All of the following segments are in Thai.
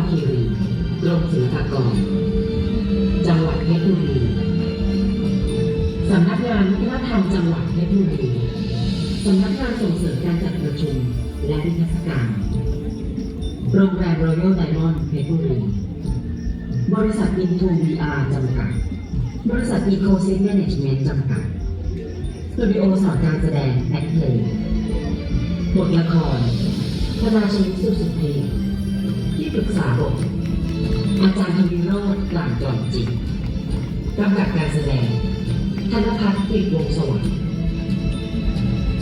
รคีรีกรมศิลปากร จังหวัดเพชรบุรีสำนักงานวัฒนธรรมจังหวัดเพชรบุรีสำนักงานส่งเสริมการจัดประชุมและนิทรรศการ โรงแรมรอยัลไดมอนด์เพชรบุรี บริษัทอินทูวีอาร์จำกัด บริษัทอีโคเซิสแมネจเมนต์จำกัด สตูดิโอสอนการแสดงแอคเพลงบทละครพระราชินีสุสุเพล ที่ปรึกษาบทอาจารย์ทวีโรจน์หลังจอมจิตกำกับการแสดงธนพัฒน์กฤษวงศ์สวัสดิ์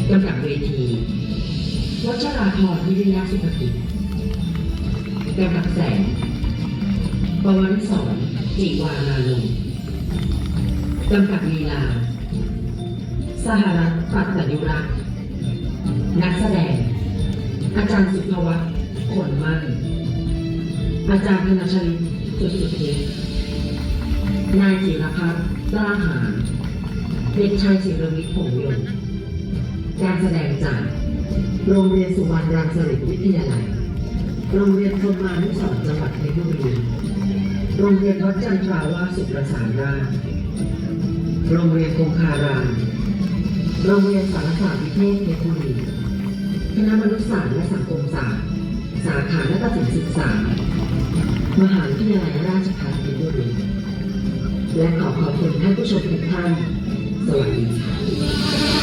กำกับเวทีวัชราพรวิริยะสุภกิจกำกับแสงปวริศรจิวานาลงกำกับลีลา สหรัฐปัตตยุรักษ์นักแสดง อาจารย์สุภวัฒน์ขนมั่น อาจารย์ธนชลิตสุดสุดเทพนายจิรพัฒน์กล้าหาญเด็กชายศิรวิทย์ผงยนต์การแสดงจากโรงเรียนสุวรรณรังสฤษวิทยาลัย โรงเรียนพมานุสรจังหวัดเพชรบุรี โรงเรียนวัดจันทราวาสสุประสานราชโรงเรียนคงคารามโรงเรียนสารศาสตร์วิเทศเพชรบุรี คณะมนุษยศาสตร์และสังคมศาสตร์ สาขาและตัดสินศึกษา มหาวิทยาลัยราชภัฏเพชรบุรีและขอขอบคุณท่านผู้ชมทุกท่านสวัสดีค่ะ